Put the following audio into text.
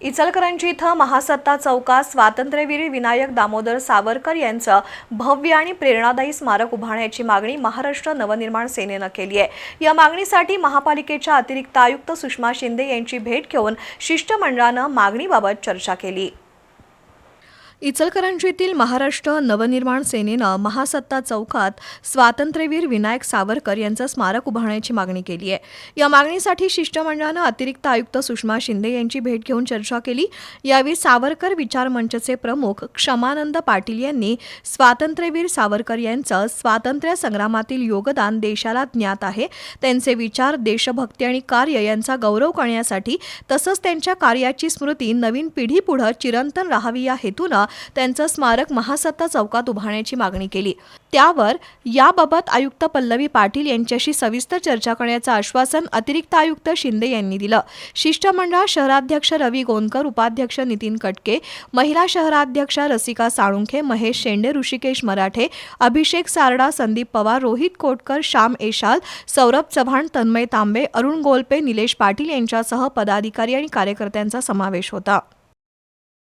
इचलकरंजी इथं महासत्ता चौकात स्वातंत्र्यवीर विनायक दामोदर सावरकर यांचं भव्य आणि प्रेरणादायी स्मारक उभारण्याची मागणी महाराष्ट्र नवनिर्माण सेनेनं केली आहे. या मागणीसाठी महापालिकेच्या अतिरिक्त आयुक्त सुषमा शिंदे यांची भेट घेऊन शिष्टमंडळानं मागणीबाबत चर्चा केली. इचलकरंजीतील महाराष्ट्र नवनिर्माण सेनेनं महासत्ता चौकात स्वातंत्र्यवीर विनायक सावरकर यांचं स्मारक उभारण्याची मागणी केली आहे. या मागणीसाठी शिष्टमंडळानं अतिरिक्त आयुक्त सुषमा शिंदे यांची भेट घेऊन चर्चा केली. यावेळी सावरकर विचार मंचचे प्रमुख क्षमानंद पाटील यांनी स्वातंत्र्यवीर सावरकर यांचं स्वातंत्र्य संग्रामातील योगदान देशाला ज्ञात आहे. त्यांचे विचार देशभक्ती आणि कार्य यांचा गौरव करण्यासाठी तसंच त्यांच्या कार्याची स्मृती नवीन पिढीपुढं चिरंतन राहावी या हेतूनं त्यांचं स्मारक महासत्ता चौकात उभारण्याची मागणी केली. त्यावर याबाबत आयुक्त पल्लवी पाटील यांच्याशी सविस्तर चर्चा करण्याचं आश्वासन अतिरिक्त आयुक्त शिंदे यांनी दिलं. शिष्टमंडळ शहराध्यक्ष रवी गोंदकर उपाध्यक्ष नितीन कटके महिला शहराध्यक्षा रसिका साळुंखे महेश शेंडे ऋषिकेश मराठे अभिषेक सारडा संदीप पवार रोहित कोटकर श्याम एशाल सौरभ चव्हाण तन्मय तांबे अरुण गोलपे निलेश पाटील यांच्यासह पदाधिकारी आणि कार्यकर्त्यांचा समावेश होता.